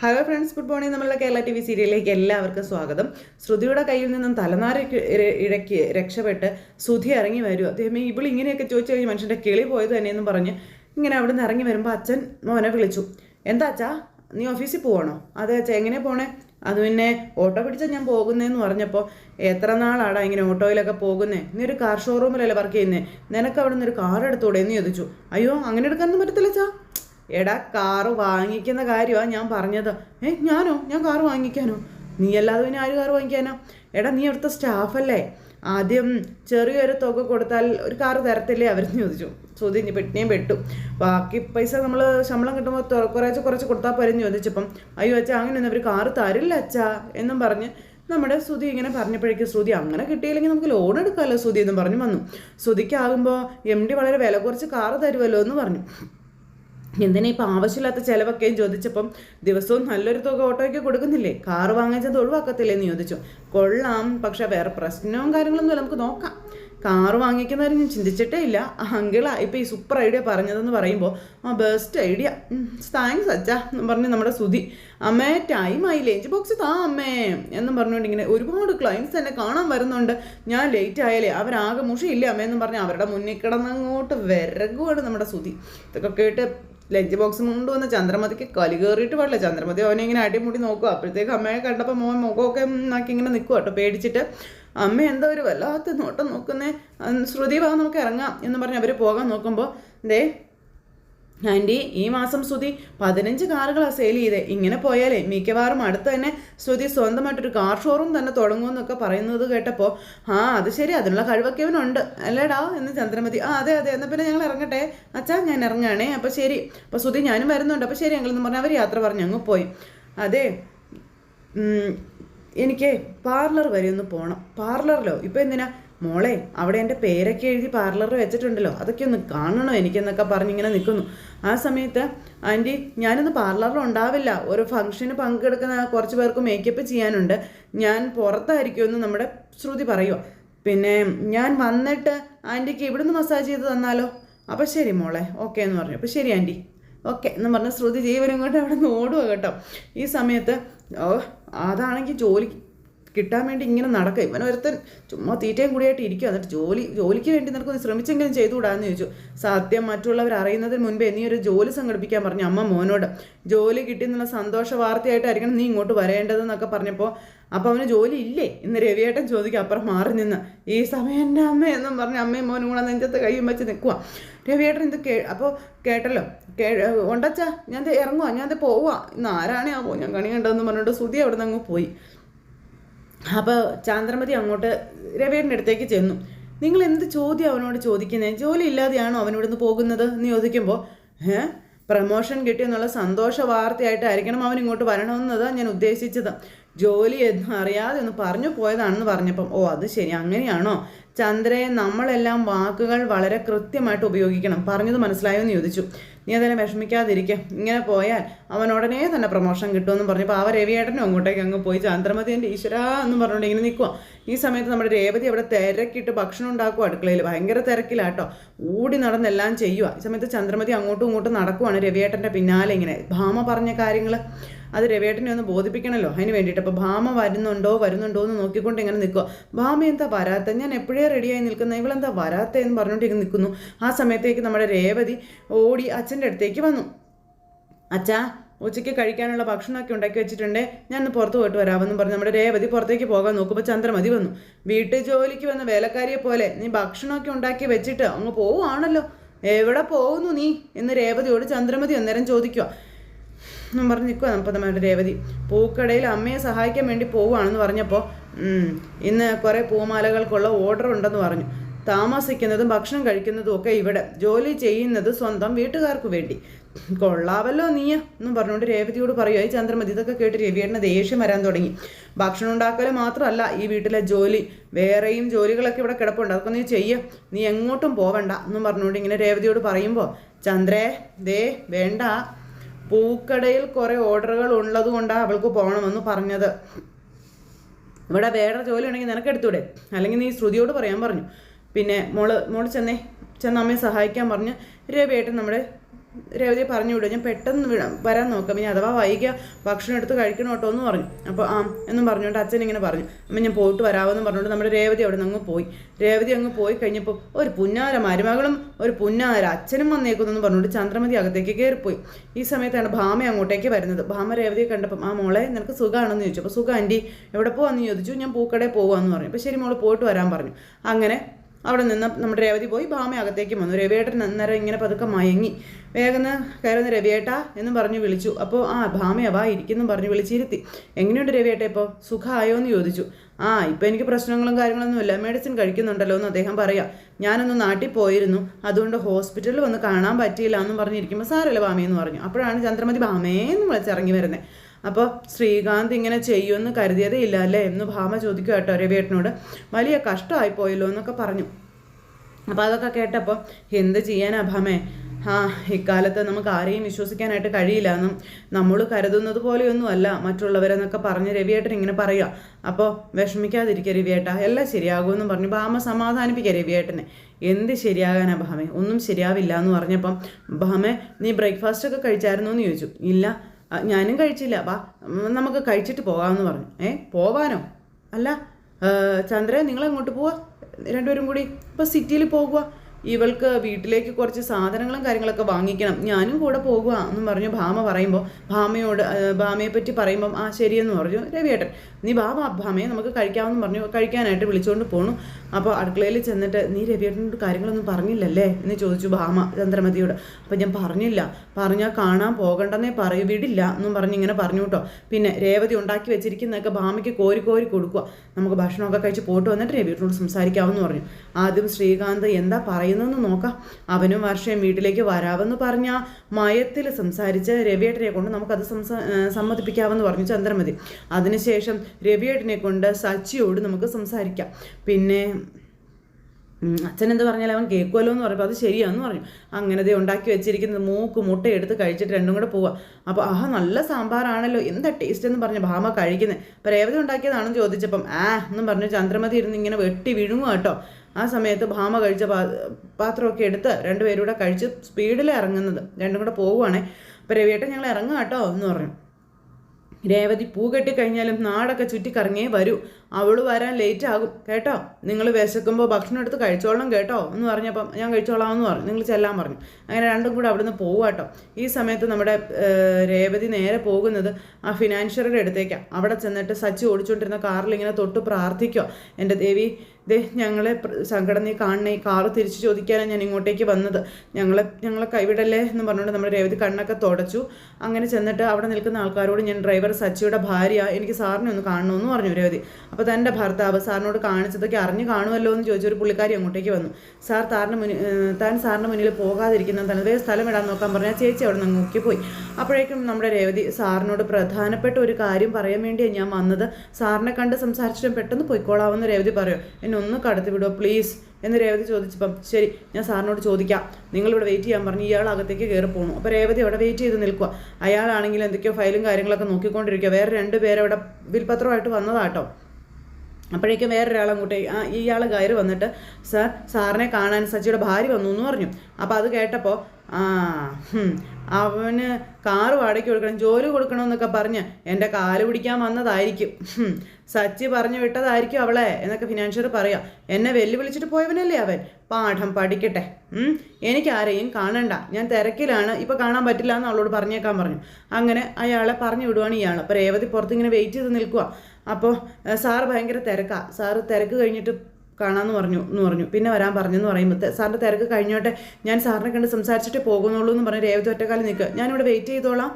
Hello friends good morning നമ്മളുടെ Kerala T V സീരിയലിലേക്ക് എല്ലാവർക്കും സ്വാഗതം. ശ്രുതിയുടെ കയ്യിൽ നിന്നും തലനാറി ഇഴക്കി രക്ഷപ്പെട്ട് സുധി ഇറങ്ങി വരുമോ അദ്ദേഹമേ ഇവിടെ ഇങ്ങനെയൊക്കെ ചോദിച്ചു കഴിഞ്ഞ് മനുഷ്യന്റെ കിളി പോയത് തന്നെയെന്ന് പറഞ്ഞ് ഇങ്ങനെ അവിടെ നിന്ന് ഇറങ്ങി വരുമ്പോൾ അച്ഛൻ മോനെ വിളിച്ചു. എന്താ അച്ഛാ നീ ഓഫീസിൽ പോകണോ അതെ അച്ഛാ എങ്ങനെ പോണേ? അത് പിന്നെ ഓട്ടോ പിടിച്ചാൽ ഞാൻ പോകുന്നതെന്ന് പറഞ്ഞപ്പോൾ എത്ര നാളാടാ ഇങ്ങനെ ഓട്ടോയിലൊക്കെ പോകുന്നേ? നീ ഒരു കാർ ഷോറൂമിലല്ലേ വർക്ക് ചെയ്യുന്നേ? നിനക്ക് അവിടെ നിന്ന് ഒരു കാർ എടുത്തൂടെ? എന്ന് ചോദിച്ചു. അയ്യോ അങ്ങനെ എടുക്കാനൊന്നും പറ്റത്തില്ല അച്ഛാ. എടാ കാറ് വാങ്ങിക്കുന്ന കാര്യമാണ് ഞാൻ പറഞ്ഞത്. ഏ ഞാനോ? ഞാൻ കാറ് വാങ്ങിക്കാനോ? നീ അല്ലാതെ പിന്നെ ആര് കാറ് വാങ്ങിക്കാനോ? എടാ നീ അവിടുത്തെ സ്റ്റാഫല്ലേ? ആദ്യം ചെറിയൊരു തുക കൊടുത്താൽ ഒരു കാറ് തരത്തില്ലേ? അവർ ചോദിച്ചു. ചോദ്യം പെട്ടിനെയും പെട്ടു. ബാക്കി പൈസ നമ്മൾ ശമ്പളം കിട്ടുമ്പോൾ കുറേശ്ശെ കുറച്ച് കൊടുത്താൽ പോരെന്ന് ചോദിച്ചപ്പം അയ്യോ അച്ഛാ അങ്ങനെയൊന്നും അവർ കാറ് തരില്ല അച്ഛാ എന്നും പറഞ്ഞ് നമ്മുടെ ശ്രുതി ഇങ്ങനെ പറഞ്ഞപ്പോഴേക്കും ശ്രുതി അങ്ങനെ കിട്ടിയില്ലെങ്കിൽ നമുക്ക് ലോൺ എടുക്കാമല്ലോ ശ്രുതി എന്നും പറഞ്ഞു വന്നു. ശ്രുതിക്കാകുമ്പോൾ എം ഡി വളരെ വില കുറച്ച് കാറ് തരുമല്ലോ എന്ന് പറഞ്ഞു. എന്തിനാ ഇപ്പം ആവശ്യമില്ലാത്ത ചിലവൊക്കെയും ചോദിച്ചപ്പം ദിവസവും നല്ലൊരു തുക ഓട്ടോയ്ക്ക് കൊടുക്കുന്നില്ലേ? കാറ് വാങ്ങിച്ചത് ഒഴിവാക്കത്തില്ലേ എന്ന് ചോദിച്ചു. കൊള്ളാം പക്ഷെ വേറെ പ്രശ്നവും കാര്യങ്ങളൊന്നുമില്ല. നമുക്ക് നോക്കാം. കാറ് വാങ്ങിക്കുന്നവരും ഞാൻ ചിന്തിച്ചിട്ടേ ഇല്ല. അങ്കിളാ ഇപ്പം ഈ സൂപ്പർ ഐഡിയ പറഞ്ഞതെന്ന് പറയുമ്പോൾ ആ ബെസ്റ്റ് ഐഡിയ താങ്ക്സ് അച്ഛാ എന്ന് പറഞ്ഞ് നമ്മുടെ സുധി അമ്മേ ടൈം ആയി ലഞ്ച് ബോക്സ് താ അമ്മേ എന്നും പറഞ്ഞുകൊണ്ട് ഇങ്ങനെ ഒരുപാട് ക്ലയൻസ് എന്നെ കാണാൻ വരുന്നുണ്ട്. ഞാൻ ലേറ്റ് ആയാലേ അവരാകെ മുഷിയില്ല അമ്മേ എന്നും പറഞ്ഞ് അവരുടെ മുന്നിൽ കിടന്നങ്ങോട്ട് വിറകുവാണ് നമ്മുടെ സുധി. ഇതൊക്കെ കേട്ട് ലഞ്ച് ബോക്സ് കൊണ്ടുവന്ന് ചന്ദ്രമതിക്ക് കലി കയറിയിട്ട് പാടില്ല. ചന്ദ്രമതി അവനെ ഇങ്ങനെ അടിമുടി നോക്കുക അപ്പോഴത്തേക്ക് അമ്മയെ കണ്ടപ്പോൾ മോൻ മുഖമൊക്കെ നാക്കി ഇങ്ങനെ നിൽക്കുക കേട്ടോ പേടിച്ചിട്ട്. അമ്മ എന്താ ഒരു വല്ലാത്ത നോട്ടം നോക്കുന്നേ. ശ്രുതി വാ നമുക്ക് ഇറങ്ങാം എന്ന് പറഞ്ഞ് അവർ പോകാൻ നോക്കുമ്പോൾ ദേ ആന്റി ഈ മാസം ശ്രുതി പതിനഞ്ച് കാറുകളാണ് സെയിൽ ചെയ്തേ. ഇങ്ങനെ പോയാലേ മിക്കവാറും അടുത്ത് തന്നെ ശ്രുതി സ്വന്തമായിട്ടൊരു കാർ ഷോറൂം തന്നെ തുടങ്ങുമെന്നൊക്കെ പറയുന്നത് കേട്ടപ്പോൾ ആ അത് ശരി അതിനുള്ള കഴിവൊക്കെ അവനുണ്ട്. അല്ലേടാ? എന്ന് ചന്ദ്രമതി ആ അതെ അതെ എന്നാൽ പിന്നെ ഞങ്ങൾ ഇറങ്ങട്ടെ. അച്ഛാ ഞാൻ ഇറങ്ങുകയാണേ അപ്പോൾ ശരി. അപ്പോൾ ശ്രുതി ഞാനും വരുന്നുണ്ട്. അപ്പോൾ ശരി ഞങ്ങളെന്ന് പറഞ്ഞാൽ അവർ യാത്ര പറഞ്ഞു അങ്ങ് പോയി. അതെ എനിക്ക് പാർലർ വരെ ഒന്ന് പോകണം പാർലറിലോ ഇപ്പോൾ എന്തിനാ? മോളെ അവിടെ എന്റെ പേരൊക്കെ എഴുതി പാർലറിൽ വെച്ചിട്ടുണ്ടല്ലോ. അതൊക്കെ ഒന്ന് കാണണോ എനിക്കെന്നൊക്കെ പറഞ്ഞിങ്ങനെ നിൽക്കുന്നു ആ സമയത്ത് ആന്റി ഞാനൊന്ന് പാർലറിൽ ഉണ്ടാവില്ല. ഒരു ഫംഗ്ഷന് പങ്കെടുക്കുന്ന കുറച്ച് പേർക്ക് മേക്കപ്പ് ചെയ്യാനുണ്ട്. ഞാൻ പുറത്തായിരിക്കുമെന്ന് നമ്മുടെ ശ്രുതി പറയുക പിന്നെ ഞാൻ വന്നിട്ട് ആന്റിക്ക് ഇവിടുന്ന് മസാജ് ചെയ്ത് തന്നാലോ? അപ്പോൾ ശരി മോളെ ഓക്കെ എന്ന് പറഞ്ഞു. അപ്പോൾ ശരി ആന്റി ഓക്കെ എന്ന് പറഞ്ഞ ശ്രുതി ജീവനും കൊണ്ട് അവിടെ നിന്ന് ഓടുക കേട്ടോ. ഈ സമയത്ത് ഓ അതാണെങ്കിൽ ജോലി കിട്ടാൻ വേണ്ടി ഇങ്ങനെ നടക്കുക ഇവൻ ഒരുത്തൻ ചുമ്മാ തീറ്റയും കൂടിയായിട്ട് ഇരിക്കുക എന്നിട്ട് ജോലി ജോലിക്ക് വേണ്ടി നിനക്കൊന്ന് ശ്രമിച്ചെങ്കിലും ചെയ്തുകൂടാന്ന് ചോദിച്ചു. സത്യം മറ്റുള്ളവർ അറിയുന്നതിന് മുൻപേ നീ ഒരു ജോലി സംഘടിപ്പിക്കാൻ പറഞ്ഞു. അമ്മ മോനോട് ജോലി കിട്ടി എന്നുള്ള സന്തോഷ വാർത്തയായിട്ടായിരിക്കണം നീ ഇങ്ങോട്ട് വരേണ്ടതെന്നൊക്കെ പറഞ്ഞപ്പോൾ അപ്പോൾ അവന് ജോലി ഇല്ലേ? ഇന്ന് രവിയേട്ടൻ ചോദിക്കുക അപ്പുറം മാറി നിന്ന് ഈ സമയം എന്റെ അമ്മ എന്നും പറഞ്ഞ് അമ്മയും മോനും കൂടെ നെഞ്ചത്ത് കൈയും വെച്ച് നിൽക്കുക രവിയേട്ടൻ ഇത് കേ അപ്പോൾ കേട്ടല്ലോ. കേ ഉണ്ടച്ചാ ഞാൻ ഇറങ്ങുക ഞാൻ പോവുക ഇന്ന് ആരാണേ ഞാൻ കണി കണ്ടതെന്ന് പറഞ്ഞിട്ട് സുതി അവിടെ നിന്ന് അങ്ങ് പോയി. അപ്പോൾ ചാന്ദ്രമതി അങ്ങോട്ട് രവിയേട്ടന്റെ അടുത്തേക്ക് ചെന്നു. നിങ്ങൾ എന്ത് ചോദ്യം അവനോട് ചോദിക്കുന്നത് ജോലി ഇല്ലാതെയാണോ അവനിവിടുന്ന് പോകുന്നത്? എന്ന് ചോദിക്കുമ്പോൾ ഏ? പ്രമോഷൻ കിട്ടിയെന്നുള്ള സന്തോഷ വാർത്തയായിട്ടായിരിക്കണം അവൻ ഇങ്ങോട്ട് വരണമെന്നതാണ് ഞാൻ ഉദ്ദേശിച്ചത്. ജോലി എന്ന് അറിയാതെ ഒന്ന് പറഞ്ഞു പോയതാണെന്ന് പറഞ്ഞപ്പം ഓ അത് ശരി അങ്ങനെയാണോ? ചന്ദ്രയെ നമ്മളെല്ലാം വാക്കുകൾ വളരെ കൃത്യമായിട്ട് ഉപയോഗിക്കണം. പറഞ്ഞത് മനസ്സിലായോ എന്ന് ചോദിച്ചു. നീ അതിനെ വിഷമിക്കാതിരിക്കുക ഇങ്ങനെ പോയാൽ അവൻ ഉടനെ തന്നെ പ്രൊമോഷൻ കിട്ടുമെന്ന് പറഞ്ഞപ്പോൾ ആ രവിയേട്ടനും അങ്ങോട്ടേക്ക് അങ്ങ് പോയി. ചാന്ദ്രമതി എന്റെ ഈശ്വര എന്ന് പറഞ്ഞുകൊണ്ട് ഇങ്ങനെ നിൽക്കുക ഈ സമയത്ത് നമ്മുടെ രേവതി അവിടെ തിരക്കിട്ട് ഭക്ഷണം ഉണ്ടാക്കുക അടുക്കളയിൽ. ഭയങ്കര തിരക്കിലാട്ടോ. ഓടി നടന്നെല്ലാം ചെയ്യുക ഈ സമയത്ത് ചന്ദ്രമതി അങ്ങോട്ടും ഇങ്ങോട്ടും നടക്കുവാണ് രവിയേട്ടന്റെ പിന്നാലെ ഇങ്ങനെ. ഭാമ പറഞ്ഞ കാര്യങ്ങൾ അത് രവേട്ടനെ ഒന്ന് ബോധിപ്പിക്കണമല്ലോ അതിന് വേണ്ടിയിട്ട്. അപ്പോൾ ഭാമ വരുന്നുണ്ടോ വരുന്നുണ്ടോ എന്ന് നോക്കിക്കൊണ്ട് ഇങ്ങനെ നിൽക്കുക ഭാമ എന്താ വരാത്ത? ഞാൻ എപ്പോഴേ റെഡിയായി നിൽക്കുന്ന? ഇവളെന്താ വരാത്ത എന്ന് പറഞ്ഞുകൊണ്ട് ഇങ്ങനെ നിൽക്കുന്നു ആ സമയത്തേക്ക് നമ്മുടെ രേവതി ഓടി അച്ഛന്റെ അടുത്തേക്ക് വന്നു. അച്ഛാ ഉച്ചയ്ക്ക് കഴിക്കാനുള്ള ഭക്ഷണമൊക്കെ ഉണ്ടാക്കി വെച്ചിട്ടുണ്ട്. ഞാൻ ഒന്ന് പുറത്ത് പോയിട്ട് വരാമെന്ന് പറഞ്ഞ്. നമ്മുടെ രേവതി പുറത്തേക്ക് പോകാൻ നോക്കുമ്പോൾ ചന്ദ്രമതി വന്നു. വീട്ടു ജോലിക്ക് വന്ന വേലക്കാരിയെ പോലെ നീ ഭക്ഷണമൊക്കെ ഉണ്ടാക്കി വെച്ചിട്ട് അങ്ങ് പോവുകയാണല്ലോ. എവിടെ പോകുന്നു നീ? എന്ന് രേവതിയോട് ചന്ദ്രമതി അന്നേരം ചോദിക്കുക. എന്നും പറഞ്ഞ് നിൽക്കുക നമ്മുടെ രേവതി. പൂക്കടയിൽ അമ്മയെ സഹായിക്കാൻ വേണ്ടി പോവുകയാണെന്ന് പറഞ്ഞപ്പോൾ ഇന്ന് കുറേ പൂമാലകൾക്കുള്ള ഓർഡർ ഉണ്ടെന്ന് പറഞ്ഞു. താമസിക്കുന്നതും ഭക്ഷണം കഴിക്കുന്നതും ഒക്കെ ഇവിടെ. ജോലി ചെയ്യുന്നത് സ്വന്തം വീട്ടുകാർക്ക് വേണ്ടി. കൊള്ളാവല്ലോ നീ എന്നും പറഞ്ഞുകൊണ്ട് രേവതിയോട് പറയുക ഈ ചന്ദ്രമതി ഇതൊക്കെ കേട്ട് രവിയേട്ടന് ദേഷ്യം വരാൻ തുടങ്ങി. ഭക്ഷണം ഉണ്ടാക്കൽ മാത്രമല്ല ഈ വീട്ടിലെ ജോലി വേറെയും ജോലികളൊക്കെ ഇവിടെ കിടപ്പുണ്ട്. അതൊക്കെ നീ ചെയ്യ. നീ എങ്ങോട്ടും പോവണ്ട എന്നും പറഞ്ഞുകൊണ്ട് ഇങ്ങനെ രേവതിയോട് പറയുമ്പോൾ ചന്ദ്രേ ദേ വേണ്ട. പൂക്കടയിൽ കുറേ ഓർഡറുകൾ ഉള്ളത് കൊണ്ടാണ് അവൾക്ക് പോകണമെന്ന് പറഞ്ഞത്. ഇവിടെ വേറെ ജോലി ഉണ്ടെങ്കിൽ നിനക്ക് എടുത്തൂടെ? അല്ലെങ്കിൽ നീ ശ്രുതിയോട് പറയാൻ പറഞ്ഞു പിന്നെ മോൾ മോൾ ചെന്നേ ചെന്ന് അമ്മയെ സഹായിക്കാൻ പറഞ്ഞ് രവിയേട്ടൻ നമ്മുടെ രേവതിയെ പറഞ്ഞു വിടും. ഞാൻ പെട്ടെന്ന് വിടാം വരാൻ നോക്കാം. ഇനി അഥവാ വൈകിയ ഭക്ഷണം എടുത്ത് കഴിക്കണം കേട്ടോ എന്ന് പറഞ്ഞു. അപ്പോൾ ആ എന്നും പറഞ്ഞുകൊണ്ട് അച്ഛൻ ഇങ്ങനെ പറഞ്ഞു. അമ്മ ഞാൻ പോയിട്ട് വരാമെന്ന് പറഞ്ഞുകൊണ്ട് നമ്മുടെ രേവതി അവിടെ നിന്ന് അങ്ങ് പോയി. രേവതി അങ്ങ് പോയി കഴിഞ്ഞപ്പോൾ ഒരു പുന്നാര മരുമകളും ഒരു പുന്നാര അച്ഛനും വന്നേക്കുന്നു പറഞ്ഞുകൊണ്ട് ചന്ദ്രമതി അകത്തേക്ക് കയറിപ്പോയി. ഈ സമയത്താണ് ഭാമ അങ്ങോട്ടേക്ക് വരുന്നത്. ഭാമ രേവതിയെ കണ്ടപ്പോൾ ആ മോളെ നിനക്ക് സുഖമാണെന്ന് ചോദിച്ചു. അപ്പോൾ സുഖം ആന്റി എവിടെ പോവാന്ന് ചോദിച്ചു. ഞാൻ പൂക്കടയിൽ പോകുകയെന്ന് പറഞ്ഞു. അപ്പോൾ ശരി മോൾ പോയിട്ട് വരാൻ പറഞ്ഞു. അങ്ങനെ അവിടെ നിന്ന് നമ്മുടെ രേവതി പോയി ഭാമ അകത്തേക്ക് വന്നു. രവിയേട്ടൻ അന്നേരം ഇങ്ങനെ പതുക്കെ മയങ്ങി. വേഗം കയറുന്ന രവിയേട്ട എന്ന് പറഞ്ഞു വിളിച്ചു. അപ്പോൾ ആ ഭാമയാ വാ ഇരിക്കുന്നു പറഞ്ഞു വിളിച്ചിരുത്തി. എങ്ങനെയുണ്ട് രവിയേട്ട ഇപ്പോൾ സുഖമായോ? എന്ന് ചോദിച്ചു. ആ ഇപ്പം എനിക്ക് പ്രശ്നങ്ങളും കാര്യങ്ങളൊന്നും ഇല്ല. മെഡിസിൻ കഴിക്കുന്നുണ്ടല്ലോ എന്ന് അദ്ദേഹം പറയാം. ഞാനൊന്ന് നാട്ടിൽ പോയിരുന്നു. അതുകൊണ്ട് ഹോസ്പിറ്റലിൽ വന്ന് കാണാൻ പറ്റിയില്ല എന്നും പറഞ്ഞിരിക്കുമ്പോൾ സാരല്ല ഭാമയെന്ന് പറഞ്ഞു. അപ്പോഴാണ് ചന്ദ്രമതി എന്ന് വിളിച്ചിറങ്ങി വരുന്നത് അപ്പോൾ ശ്രീകാന്ത് ഇങ്ങനെ ചെയ്യുമെന്ന് കരുതിയതേ ഇല്ല അല്ലേ? എന്ന് ഭാമ ചോദിക്കുക കേട്ടോ രവിയേട്ടനോട്. വലിയ കഷ്ടമായി പോയല്ലോ എന്നൊക്കെ പറഞ്ഞു. അപ്പോൾ അതൊക്കെ കേട്ടപ്പോൾ എന്ത് ചെയ്യാനാ ഭാമേ? ആ ഇക്കാലത്ത് നമുക്ക് ആരെയും വിശ്വസിക്കാനായിട്ട് കഴിയില്ല. എന്നും നമ്മൾ കരുതുന്നത് പോലെയൊന്നുമല്ല മറ്റുള്ളവരെന്നൊക്കെ പറഞ്ഞ് രവിയേട്ടൻ ഇങ്ങനെ പറയുക. അപ്പോൾ വിഷമിക്കാതിരിക്കുക രവിയേട്ട. എല്ലാം ശരിയാകുമെന്നും പറഞ്ഞു. ഭാമ സമാധാനിപ്പിക്കുക രവിയേട്ടനെ. എന്ത് ശരിയാകാനാ ഭാമേ? ഒന്നും ശരിയാവില്ല എന്ന് പറഞ്ഞപ്പം ഭാമേ നീ ബ്രേക്ക്ഫാസ്റ്റ് ഒക്കെ കഴിച്ചായിരുന്നു? എന്ന് ചോദിച്ചു. ഇല്ല ഞാനും കഴിച്ചില്ല. വാ നമുക്ക് കഴിച്ചിട്ട് പോകാമെന്ന് പറഞ്ഞു. ഏ പോവാനോ? അല്ല ചന്ദ്ര നിങ്ങൾ എങ്ങോട്ട് പോവാ? രണ്ടുപേരും കൂടി ഇപ്പോൾ സിറ്റിയിൽ പോകുക ഇവൾക്ക് വീട്ടിലേക്ക് കുറച്ച് സാധനങ്ങളും കാര്യങ്ങളൊക്കെ വാങ്ങിക്കണം. ഞാനും കൂടെ പോകുക എന്നും പറഞ്ഞു ഭാമ പറയുമ്പോൾ ഭാമയോട് ഭാമയെ പറ്റി പറയുമ്പം ആ ശരിയെന്ന് പറഞ്ഞു രവിയേട്ടൻ. നീ ഭാമ ഭാമയെ നമുക്ക് കഴിക്കാമെന്ന് പറഞ്ഞു കഴിക്കാനായിട്ട് വിളിച്ചുകൊണ്ട് പോണു. അപ്പോൾ അടുക്കളയിൽ ചെന്നിട്ട് നീ രവിയേട്ടനോട് കാര്യങ്ങളൊന്നും പറഞ്ഞില്ലല്ലേ? എന്ന് ചോദിച്ചു ഭാമ ചന്ദ്രമതിയോട്. അപ്പം ഞാൻ പറഞ്ഞില്ല. പറഞ്ഞാൽ കാണാൻ പോകണ്ടെന്നേ പറയും വിടില്ല എന്നും പറഞ്ഞ് ഇങ്ങനെ പറഞ്ഞു കേട്ടോ പിന്നെ രേവതി ഉണ്ടാക്കി വെച്ചിരിക്കുന്നതൊക്കെ ഭാമയ്ക്ക് കോരി കോരി കൊടുക്കുക നമുക്ക് ഭക്ഷണമൊക്കെ കഴിച്ച് പോട്ട് വന്നിട്ട് രവിയേട്ടനോട് സംസാരിക്കാമെന്ന് പറഞ്ഞു. ആദ്യം ശ്രീകാന്ത് എന്താ പറയുന്നതെന്ന് നോക്കാം. അവനും വർഷയും വീട്ടിലേക്ക് വരാമെന്ന് പറഞ്ഞ മയത്തിൽ സംസാരിച്ച് രവിയേട്ടനെ കൊണ്ട് നമുക്കത് സംസാ സമ്മതിപ്പിക്കാമെന്ന് പറഞ്ഞു ചന്ദ്രമതി. അതിനുശേഷം രവിയേട്ടനെ കൊണ്ട് സച്ചിയോട് നമുക്ക് സംസാരിക്കാം. പിന്നെ അച്ഛൻ എന്ത് പറഞ്ഞാൽ അവൻ കേൾക്കുമല്ലോ എന്ന് പറഞ്ഞപ്പോൾ അത് ശരിയാന്ന് പറഞ്ഞു. അങ്ങനെ ഉണ്ടാക്കി വെച്ചിരിക്കുന്നത് മൂക്ക് മുട്ട എടുത്ത് കഴിച്ചിട്ട് രണ്ടും കൂടെ പോവാം. അപ്പോൾ ആഹ് നല്ല സാമ്പാറാണല്ലോ. എന്താ ടേസ്റ്റ് എന്ന് പറഞ്ഞു ഭാമ കഴിക്കുന്നത് അപ്പോൾ രേവതി ഉണ്ടാക്കിയതാണെന്ന് ചോദിച്ചപ്പം ആ എന്നും പറഞ്ഞു ചന്ദ്രമതി ഇരുന്ന് ഇങ്ങനെ വെട്ടി വിഴുങ്ങുക കേട്ടോ. ആ സമയത്ത് ഭാമ കഴിച്ച പാത്രമൊക്കെ എടുത്ത് രണ്ടുപേരും കഴിച്ച് സ്പീഡിൽ ഇറങ്ങുന്നത്. രണ്ടും കൂടെ പോവുകയാണേ അപ്പോൾ രവിയേട്ടൻ ഞങ്ങൾ ഇറങ്ങുക കേട്ടോ എന്ന് പറഞ്ഞു. രേവതി പൂ കെട്ടിക്കഴിഞ്ഞാലും നാടൊക്കെ ചുറ്റിക്കറങ്ങിയേ വരൂ. അവൾ വരാൻ ലേറ്റ് ആകും. കേട്ടോ? നിങ്ങൾ വിശക്കുമ്പോൾ ഭക്ഷണം എടുത്ത് കഴിച്ചോളണം കേട്ടോ എന്ന് പറഞ്ഞപ്പം ഞാൻ കഴിച്ചോളാം എന്ന് പറഞ്ഞു. നിങ്ങൾ ചെല്ലാൻ പറഞ്ഞു. അങ്ങനെ രണ്ടും കൂടെ അവിടുന്ന് പോകുക കേട്ടോ ഈ സമയത്ത് നമ്മുടെ രേവതി നേരെ പോകുന്നത് ആ ഫിനാൻഷ്യറുടെ അടുത്തേക്കാണ് അവിടെ ചെന്നിട്ട് സച്ചി ഓടിച്ചുകൊണ്ടിരുന്ന കാറിൽ ഇങ്ങനെ തൊട്ട് പ്രാർത്ഥിക്കുക എന്റെ ദേവി ദേ ഞങ്ങളെ സങ്കടം നീ കാണണേ. കാറ് തിരിച്ചു ചോദിക്കാനാണ് ഞാൻ ഇങ്ങോട്ടേക്ക് വന്നത്. ഞങ്ങളെ ഞങ്ങളെ കൈവിടല്ലേ? എന്ന് പറഞ്ഞുകൊണ്ട് നമ്മുടെ രേവതി കണ്ണൊക്കെ തുടച്ചു. അങ്ങനെ ചെന്നിട്ട് അവിടെ നിൽക്കുന്ന ആൾക്കാരോട് ഞാൻ ഡ്രൈവർ സച്ചിയുടെ ഭാര്യ. എനിക്ക് സാറിനെ ഒന്ന് കാണണമെന്ന് പറഞ്ഞു രേവതി. അപ്പോൾ തന്റെ ഭർത്താവ് സാറിനോട് കാണിച്ചതൊക്കെ അറിഞ്ഞു കാണുമല്ലോ എന്ന് ചോദിച്ചൊരു പുള്ളിക്കാരി അങ്ങോട്ടേക്ക് വന്നു. സാർ താറിന് മുന്നിൽ താൻ സാറിന്റെ മുന്നിൽ പോകാതിരിക്കുന്ന തനതേ സ്ഥലം ഇടാൻ നോക്കാൻ പറഞ്ഞാൽ ചേച്ചി അവിടെ നിന്ന് നോക്കിപ്പോയി. അപ്പോഴേക്കും നമ്മുടെ രേവതി സാറിനോട് പ്രധാനപ്പെട്ട ഒരു കാര്യം പറയാൻ വേണ്ടിയാണ് ഞാൻ വന്നത്. സാറിനെ കണ്ട് സംസാരിച്ചിട്ടും പെട്ടെന്ന് പോയിക്കോളാവുന്ന രേവതി പറയും. എന്നെ ഒന്ന് കടത്തി വിടുമോ പ്ലീസ്? എന്ന് രേവതി ചോദിച്ചപ്പം ശരി ഞാൻ സാറിനോട് ചോദിക്കാം. നിങ്ങളിവിടെ വെയിറ്റ് ചെയ്യാൻ പറഞ്ഞു ഇയാൾ അകത്തേക്ക് കയറി പോകണു അപ്പോൾ രേവതി അവിടെ വെയിറ്റ് ചെയ്ത് നിൽക്കുക അയാളാണെങ്കിൽ എന്തൊക്കെയോ ഫയലും കാര്യങ്ങളൊക്കെ നോക്കിക്കൊണ്ടിരിക്കുക വേറെ രണ്ട് പേരെ അവിടെ വിൽപത്രമായിട്ട് വന്നതാട്ടോ അപ്പോഴേക്കും വേറൊരാൾ അങ്ങോട്ടേ ആ ഇയാൾ കയറി വന്നിട്ട് സാർ സാറിനെ കാണാൻ സച്ചിയുടെ ഭാര്യ വന്നു എന്ന് പറഞ്ഞു. അപ്പോൾ അത് കേട്ടപ്പോൾ ആ അവന് കാറ് വാടകയ്ക്ക് കൊടുക്കണം ജോലി കൊടുക്കണമെന്നൊക്കെ പറഞ്ഞ് എന്റെ കാൽ പിടിക്കാൻ വന്നതായിരിക്കും. സച്ചി പറഞ്ഞു വിട്ടതായിരിക്കും അവളെ എന്നൊക്കെ ഫിനാൻഷ്യർ പറയാം. എന്നെ വെല്ലുവിളിച്ചിട്ട് പോയവനല്ലേ അവൻ? പാഠം പഠിക്കട്ടെ. എനിക്കാരെയും കാണണ്ട. ഞാൻ തിരക്കിലാണ്. ഇപ്പോൾ കാണാൻ പറ്റില്ല എന്ന് അവളോട് പറഞ്ഞേക്കാൻ പറഞ്ഞു. അങ്ങനെ അയാളെ പറഞ്ഞു വിടുവാണ് ഇയാൾ അപ്പോൾ രേവതി പുറത്ത് ഇങ്ങനെ വെയിറ്റ് ചെയ്ത് നിൽക്കുക അപ്പോൾ സാറ് ഭയങ്കര തിരക്കാണ് സാറ് തിരക്ക് കഴിഞ്ഞിട്ട് കാണാമെന്ന് പറഞ്ഞു എന്ന് പറഞ്ഞു. പിന്നെ വരാൻ പറഞ്ഞെന്ന് പറയുമ്പോൾ സാറിന്റെ തിരക്ക് കഴിഞ്ഞോട്ടെ ഞാൻ സാറിനെ കണ്ട് സംസാരിച്ചിട്ട് പോകുന്നുള്ളൂ എന്ന് പറഞ്ഞ് രേവതി ഒറ്റക്കാലം നിൽക്കുക ഞാനിവിടെ വെയിറ്റ് ചെയ്തോളാം.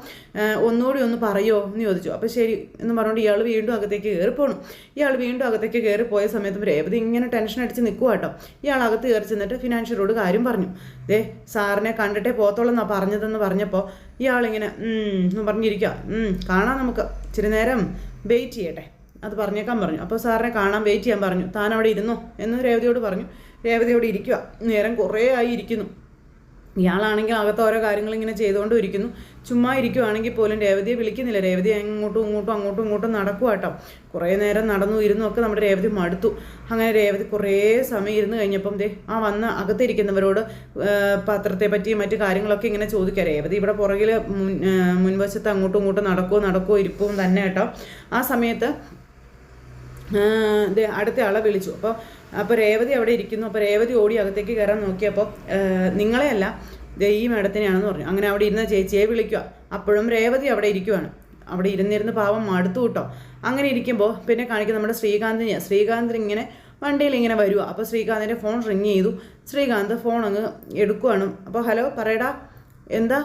ഒന്നുകൂടി ഒന്ന് പറയുമോ എന്ന് ചോദിച്ചു. അപ്പോൾ ശരി എന്ന് പറഞ്ഞുകൊണ്ട് ഇയാൾ വീണ്ടും അകത്തേക്ക് കയറി പോകണം ഇയാൾ വീണ്ടും അകത്തേക്ക് കയറി പോയ സമയത്ത് രേവതി ഇങ്ങനെ ടെൻഷൻ അടിച്ച് നിൽക്കുക കേട്ടോ. ഇയാൾ അകത്ത് കയറി ചെന്നിട്ട് ഫിനാൻഷ്യറോട് കാര്യം പറഞ്ഞു. ദേ സാറിനെ കണ്ടിട്ടേ പോത്തോളം എന്നാണ് പറഞ്ഞതെന്ന് പറഞ്ഞപ്പോൾ ഇയാളിങ്ങനെ എന്ന് പറഞ്ഞിരിക്കുക കാണാം നമുക്ക്. ഇച്ചിരി നേരം വെയിറ്റ് ചെയ്യട്ടെ. അത് പറഞ്ഞേക്കാൻ പറഞ്ഞു. അപ്പോൾ സാറിനെ കാണാൻ വെയിറ്റ് ചെയ്യാൻ പറഞ്ഞു. താൻ അവിടെ ഇരുന്നോ? എന്ന് രേവതിയോട് പറഞ്ഞു. രേവതിയോട് ഇരിക്കുക നേരം കുറേ ആയി ഇരിക്കുന്നു. ഇയാളാണെങ്കിൽ അകത്ത് ഓരോ കാര്യങ്ങൾ ഇങ്ങനെ ചെയ്തുകൊണ്ട് ഇരിക്കുന്നു ചുമ്മാ ഇരിക്കുവാണെങ്കിൽ പോലും രേവതിയെ വിളിക്കുന്നില്ല. രേവതി അങ്ങോട്ടും ഇങ്ങോട്ടും അങ്ങോട്ടും ഇങ്ങോട്ടും നടക്കുക കേട്ടോ കുറേ നേരം നടന്നു ഇരുന്നു ഒക്കെ നമ്മുടെ രേവതി മടുത്തു. അങ്ങനെ രേവതി കുറേ സമയം ഇരുന്ന് കഴിഞ്ഞപ്പം ദേ ആ വന്ന അകത്തിരിക്കുന്നവരോട് പത്രത്തെ പറ്റിയും മറ്റു കാര്യങ്ങളൊക്കെ ഇങ്ങനെ ചോദിക്കുക. രേവതി ഇവിടെ പുറകിൽ മുൻ മുൻവശത്ത് അങ്ങോട്ടും ഇങ്ങോട്ടും നടക്കുമോ നടക്കുമോ ഇരിപ്പവും തന്നെ കേട്ടോ. ആ സമയത്ത് അടുത്ത ആളെ വിളിച്ചു. അപ്പോൾ അപ്പോൾ രേവതി അവിടെ ഇരിക്കുന്നു. അപ്പോൾ രേവതി ഓടി അകത്തേക്ക് കയറാൻ നോക്കിയപ്പോൾ നിങ്ങളെയല്ല ഈ മേഡത്തിനെയാണെന്ന് പറഞ്ഞു. അങ്ങനെ അവിടെ ഇരുന്ന ചേച്ചിയെ വിളിക്കുക. അപ്പോഴും രേവതി അവിടെ ഇരിക്കുവാണ്. അവിടെ ഇരുന്നിരുന്ന് പാവം മടുത്തു കിട്ടോ. അങ്ങനെ ഇരിക്കുമ്പോൾ പിന്നെ കാണിക്കുന്ന നമ്മുടെ ശ്രീകാന്തിനെ. ശ്രീകാന്തിന് ഇങ്ങനെ വണ്ടിയിൽ ഇങ്ങനെ വരുക അപ്പോൾ ശ്രീകാന്തിന്റെ ഫോൺ റിങ് ചെയ്തു. ശ്രീകാന്ത് ഫോൺ അങ്ങ് എടുക്കുവാണ്. അപ്പോൾ ഹലോ പറയടാ. എന്താ?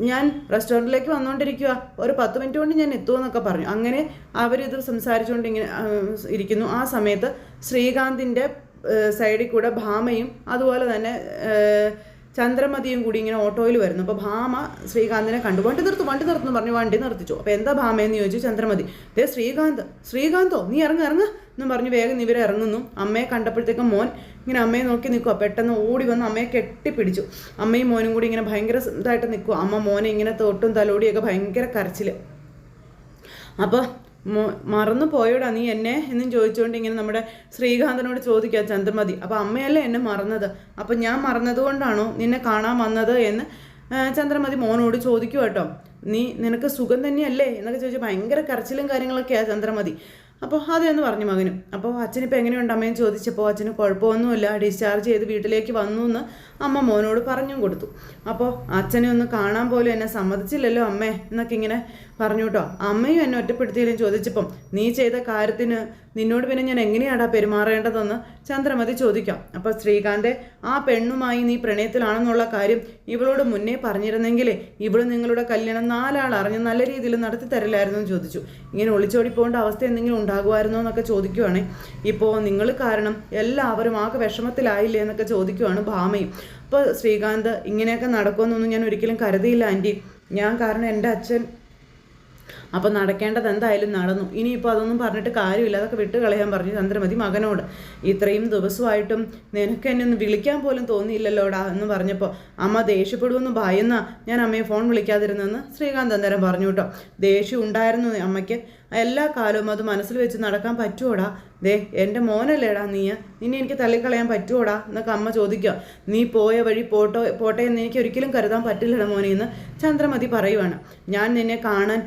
ഞാൻ റെസ്റ്റോറന്റിലേക്ക് വന്നുകൊണ്ടിരിക്കുക ഒരു പത്ത് മിനിറ്റ് കൊണ്ട് ഞാൻ എത്തുമെന്നൊക്കെ പറഞ്ഞു. അങ്ങനെ അവരിത് സംസാരിച്ചുകൊണ്ട് ഇങ്ങനെ ഇരിക്കുന്നു. ആ സമയത്ത് ശ്രീകാന്തിന്റെ സൈഡിൽ കൂടെ ഭാമയും അതുപോലെ തന്നെ ചന്ദ്രമതിയും കൂടി ഇങ്ങനെ ഓട്ടോയിൽ വരുന്നു. അപ്പോൾ ഭാമ ശ്രീകാന്തിനെ കണ്ടു. വണ്ടി നിർത്തും വണ്ടി നിർത്തുന്നു പറഞ്ഞു വണ്ടി നിർത്തിച്ചു. അപ്പോൾ എന്താ ഭാമയെന്ന് ചോദിച്ചു ചന്ദ്രമതി. ദേ ശ്രീകാന്ത് ശ്രീകാന്തോ നീ ഇറങ്ങ ഇറങ്ങ എന്നും പറഞ്ഞു വേഗം ഇവർ ഇറങ്ങുന്നു. അമ്മയെ കണ്ടപ്പോഴത്തേക്കും മോൻ ഇങ്ങനെ അമ്മയെ നോക്കി നിൽക്കുക പെട്ടെന്ന് ഓടി വന്ന് അമ്മയെ കെട്ടിപ്പിടിച്ചു. അമ്മയും മോനും കൂടി ഇങ്ങനെ ഭയങ്കര ഇതായിട്ട് നിൽക്കുക അമ്മ മോനെ ഇങ്ങനെ തൊട്ടും തലോടിയൊക്കെ ഭയങ്കര കരച്ചിൽ അപ്പോൾ മറന്നു പോയോടാ നീ എന്നെ എന്നും ചോദിച്ചുകൊണ്ട് ഇങ്ങനെ നമ്മുടെ ശ്രീകാന്തനോട് ചോദിക്കുക ചന്ദ്രമതി അപ്പോൾ അമ്മയല്ലേ എന്നെ മറന്നത്? അപ്പോൾ ഞാൻ മറന്നതുകൊണ്ടാണോ നിന്നെ കാണാൻ വന്നത് എന്ന് ചന്ദ്രമതി മോനോട് ചോദിക്കുക കേട്ടോ നീ നിനക്ക് സുഖം തന്നെയല്ലേ? എന്നൊക്കെ ചോദിച്ചാൽ ഭയങ്കര കരച്ചിലും കാര്യങ്ങളൊക്കെയാണ് ചന്ദ്രമതി അപ്പോൾ അതെന്ന് പറഞ്ഞു മകനും. അപ്പോൾ അച്ഛനിപ്പോൾ എങ്ങനെയുണ്ട് അമ്മയും ചോദിച്ചപ്പോൾ അച്ഛന് കുഴപ്പമൊന്നുമില്ല. ഡിസ്ചാർജ് ചെയ്ത് വീട്ടിലേക്ക് വന്നു എന്ന് അമ്മ മോനോട് പറഞ്ഞും കൊടുത്തു. അപ്പോൾ അച്ഛനെ ഒന്ന് കാണാൻ പോലും എന്നെ സമ്മതിച്ചില്ലല്ലോ അമ്മേ എന്നൊക്കെ ഇങ്ങനെ പറഞ്ഞു കേട്ടോ അമ്മയും എന്നെ ഒറ്റപ്പെടുത്തിയാലും ചോദിച്ചപ്പം നീ ചെയ്ത കാര്യത്തിന് നിന്നോട് പിന്നെ ഞാൻ എങ്ങനെയാടാ പെരുമാറേണ്ടതെന്ന് ചന്ദ്രമതി ചോദിക്കാം. അപ്പോൾ ശ്രീകാന്തെ ആ പെണ്ണുമായി നീ പ്രണയത്തിലാണെന്നുള്ള കാര്യം ഇവളോട് മുന്നേ പറഞ്ഞിരുന്നെങ്കിലേ ഇവൾ നിങ്ങളുടെ കല്യാണം നാലാൾ അറിഞ്ഞ് നല്ല രീതിയിൽ നടത്തി തരില്ലായിരുന്നു എന്ന് ചോദിച്ചു. ഇങ്ങനെ ഒളിച്ചോടി പോകേണ്ട അവസ്ഥ എന്തെങ്കിലും ഉണ്ടാകുമായിരുന്നോ എന്നൊക്കെ ചോദിക്കുവാണേ. ഇപ്പോൾ നിങ്ങൾ കാരണം എല്ലാവരും ആകെ വിഷമത്തിലായില്ലേ എന്നൊക്കെ ചോദിക്കുവാണ് ഭാമയും. അപ്പോൾ ശ്രീകാന്ത് ഇങ്ങനെയൊക്കെ നടക്കുമെന്നൊന്നും ഞാൻ ഒരിക്കലും കരുതിയില്ല ആന്റി. ഞാൻ കാരണം എന്റെ അച്ഛൻ അപ്പോൾ നടക്കേണ്ടത് എന്തായാലും നടന്നു. ഇനിയിപ്പോൾ അതൊന്നും പറഞ്ഞിട്ട് കാര്യമില്ല. അതൊക്കെ വിട്ട് കളയാൻ പറഞ്ഞു ചന്ദ്രമതി മകനോട്. ഇത്രയും ദിവസമായിട്ടും നിനക്ക് എന്നെ ഒന്ന് വിളിക്കാൻ പോലും തോന്നിയില്ലല്ലോടാ എന്ന് പറഞ്ഞപ്പോൾ അമ്മ ദേഷ്യപ്പെടുമെന്ന് ഭയന്ന ഞാൻ അമ്മയെ ഫോൺ വിളിക്കാതിരുന്നെന്ന് ശ്രീകാന്ത് അന്നേരം പറഞ്ഞു കേട്ടോ. ദേഷ്യം ഉണ്ടായിരുന്നു അമ്മയ്ക്ക്. എല്ലാ കാലവും അത് മനസ്സിൽ വെച്ച് നടക്കാൻ പറ്റുമോടാ ദേ എന്റെ മോനല്ലേടാ നീ നിന്നെ എനിക്ക് തള്ളിക്കളയാൻ പറ്റുമോടാ എന്നൊക്കെ അമ്മ ചോദിക്കുക. നീ പോയ വഴി പോട്ടോ പോട്ടെ എന്ന് എനിക്ക് ഒരിക്കലും കരുതാൻ പറ്റില്ലടാ മോനെ എന്ന് ചന്ദ്രമതി പറയുവാണ്. ഞാൻ നിന്നെ കാണാൻ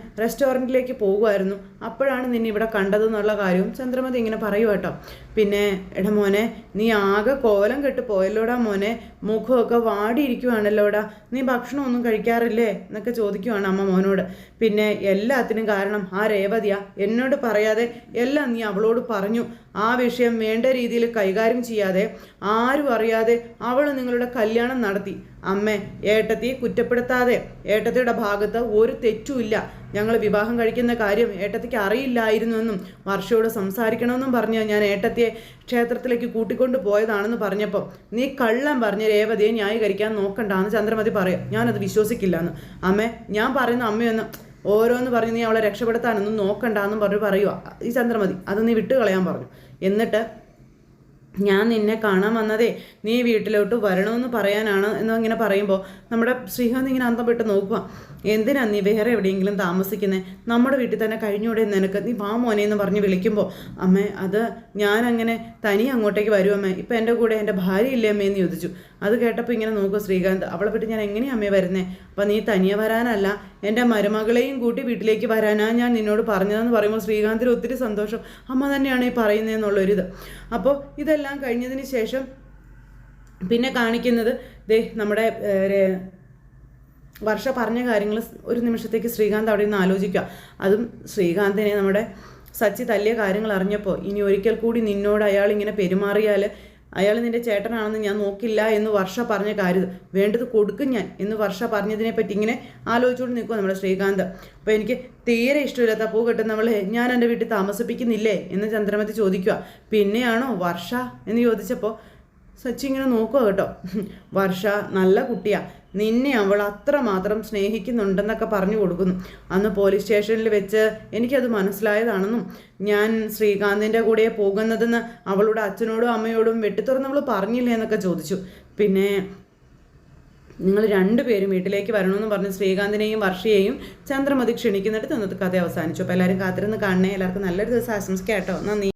റെസ്റ്റോറന്റിലേക്ക് പോകുമായിരുന്നു അപ്പോഴാണ് നിന്നെ ഇവിടെ കണ്ടതെന്നുള്ള കാര്യവും ചന്ദ്രമതി ഇങ്ങനെ പറയുക കേട്ടോ. പിന്നെ എടാ മോനെ നീ ആകെ കോലം കെട്ട് പോയല്ലോടാ മോനെ. മുഖമൊക്കെ വാടിയിരിക്കുവാണല്ലോടാ. നീ ഭക്ഷണമൊന്നും കഴിക്കാറില്ലേ? എന്നൊക്കെ ചോദിക്കുവാണ് അമ്മ മോനോട്. പിന്നെ എല്ലാത്തിനും കാരണം ആ രേവതിയാ. എന്നോട് പറയാതെ എല്ലാം നീ അവളോട് പറഞ്ഞു. ആ വിഷയം വേണ്ട രീതിയിൽ കൈകാര്യം ചെയ്യാതെ ആരും അറിയാതെ അവൾ നിങ്ങളുടെ കല്യാണം നടത്തി. അമ്മ ഏട്ടത്തിയെ കുറ്റപ്പെടുത്താതെ ഏട്ടത്തിയുടെ ഭാഗത്ത് ഒരു തെറ്റുമില്ല ഞങ്ങൾ വിവാഹം കഴിക്കുന്ന കാര്യം ഏട്ടത്തിക്ക് അറിയില്ലായിരുന്നുവെന്നും വർഷയോട് സംസാരിക്കണമെന്നും പറഞ്ഞ് ഞാൻ ഏട്ടത്തിയെ ക്ഷേത്രത്തിലേക്ക് കൂട്ടിക്കൊണ്ട് പോയതാണെന്ന് പറഞ്ഞപ്പോൾ നീ കള്ളം പറഞ്ഞ് രേവതിയെ ന്യായീകരിക്കാൻ നോക്കണ്ടെന്ന് ചന്ദ്രമതി പറയാം. ഞാനത് വിശ്വസിക്കില്ല എന്ന് അമ്മേ ഞാൻ പറയുന്ന അമ്മയൊന്ന് ഓരോന്ന് പറഞ്ഞ് നീ അവളെ രക്ഷപ്പെടുത്താനൊന്നും നോക്കണ്ട നോക്കണ്ടെന്നും പറഞ്ഞ് പറയുക ഈ ചന്ദ്രമതി അത് നീ വിട്ടുകളയാൻ പറഞ്ഞു. എന്നിട്ട് ഞാൻ നിന്നെ കാണാൻ വന്നതേ നീ വീട്ടിലോട്ട് വരണമെന്ന് പറയാനാണ് എന്നിങ്ങനെ പറയുമ്പോൾ നമ്മുടെ ശ്രീകാന്ത് ഇങ്ങനെ അന്തം വിട്ട് നോക്കുക എന്തിനാ നീ വേറെ എവിടെയെങ്കിലും താമസിക്കുന്നത് നമ്മുടെ വീട്ടിൽ തന്നെ കഴിഞ്ഞൂടെ നിനക്ക്. നീ വാ മോനെ എന്ന് പറഞ്ഞ് വിളിക്കുമ്പോൾ അമ്മേ അത് ഞാനങ്ങനെ തനി അങ്ങോട്ടേക്ക് വരുമമ്മേ ഇപ്പം എന്റെ കൂടെ എന്റെ ഭാര്യ ഇല്ലേ അമ്മേ എന്ന് ചോദിച്ചു. അത് കേട്ടപ്പോൾ ഇങ്ങനെ നോക്കും ശ്രീകാന്ത്. അവളെ പറ്റി ഞാൻ എങ്ങനെയാണ് അമ്മയെ വരുന്നത് അപ്പം നീ തനിയെ വരാനല്ല എന്റെ മരുമകളെയും കൂട്ടി വീട്ടിലേക്ക് വരാനാ ഞാൻ നിന്നോട് പറഞ്ഞതെന്ന് പറയുമ്പോൾ ശ്രീകാന്തിന് ഒത്തിരി സന്തോഷം. അമ്മ തന്നെയാണ് ഈ പറയുന്നതെന്നുള്ളൊരിത് അപ്പോൾ ഇതെല്ലാം കഴിഞ്ഞതിന് ശേഷം പിന്നെ കാണിക്കുന്നത് ദേ നമ്മുടെ വർഷ പറഞ്ഞ കാര്യങ്ങൾ ഒരു നിമിഷത്തേക്ക് ശ്രീകാന്ത് അവിടെ നിന്ന് ആലോചിക്കുക. അതും ശ്രീകാന്തിനെ നമ്മുടെ സച്ചി തല്ലിയ കാര്യങ്ങൾ അറിഞ്ഞപ്പോൾ ഇനി ഒരിക്കൽ കൂടി നിന്നോട് അയാൾ ഇങ്ങനെ പെരുമാറിയാൽ അയാൾ നിന്റെ ചേട്ടനാണെന്ന് ഞാൻ നോക്കില്ല എന്ന് വർഷ പറഞ്ഞ കാര്യം. വേണ്ടത് കൊടുക്കും ഞാൻ എന്ന് വർഷ പറഞ്ഞതിനെ പറ്റി ഇങ്ങനെ ആലോചിച്ചുകൊണ്ട് നിൽക്കുക നമ്മുടെ ശ്രീകാന്ത്. അപ്പോൾ എനിക്ക് തീരെ ഇഷ്ടമില്ലാത്ത പൂ കെട്ടുന്ന നമ്മളെ ഞാൻ എന്റെ വീട്ടിൽ താമസിപ്പിക്കുന്നില്ലേ എന്ന് ചന്ദ്രമതി ചോദിക്കുക പിന്നെയാണോ വർഷ എന്ന് ചോദിച്ചപ്പോൾ സച്ചി ഇങ്ങനെ നോക്കുക കേട്ടോ. വർഷ നല്ല കുട്ടിയാ. നിന്നെ അവൾ അത്രമാത്രം സ്നേഹിക്കുന്നുണ്ടെന്നൊക്കെ പറഞ്ഞു കൊടുക്കുന്നു. അന്ന് പോലീസ് സ്റ്റേഷനിൽ വെച്ച് എനിക്കത് മനസ്സിലായതാണെന്നും ഞാൻ ശ്രീകാന്തിന്റെ കൂടെ പോകുന്നതെന്ന് അവളുടെ അച്ഛനോടും അമ്മയോടും വെട്ടിത്തുറന്നവൾ പറഞ്ഞില്ലേ എന്നൊക്കെ ചോദിച്ചു. പിന്നെ നിങ്ങൾ രണ്ടുപേരും വീട്ടിലേക്ക് വരണമെന്ന് പറഞ്ഞ് ശ്രീകാന്തിനെയും വർഷയെയും ചന്ദ്രമതി ക്ഷണിക്കുന്നിടത്ത് ഇന്നത്തെ കഥ അവസാനിച്ചു. അപ്പോൾ എല്ലാവരും കാത്തിരുന്ന് കാണണേ. എല്ലാവർക്കും നല്ലൊരു ദിവസം ആശംസിക്കാം കേട്ടോ. നന്ദി.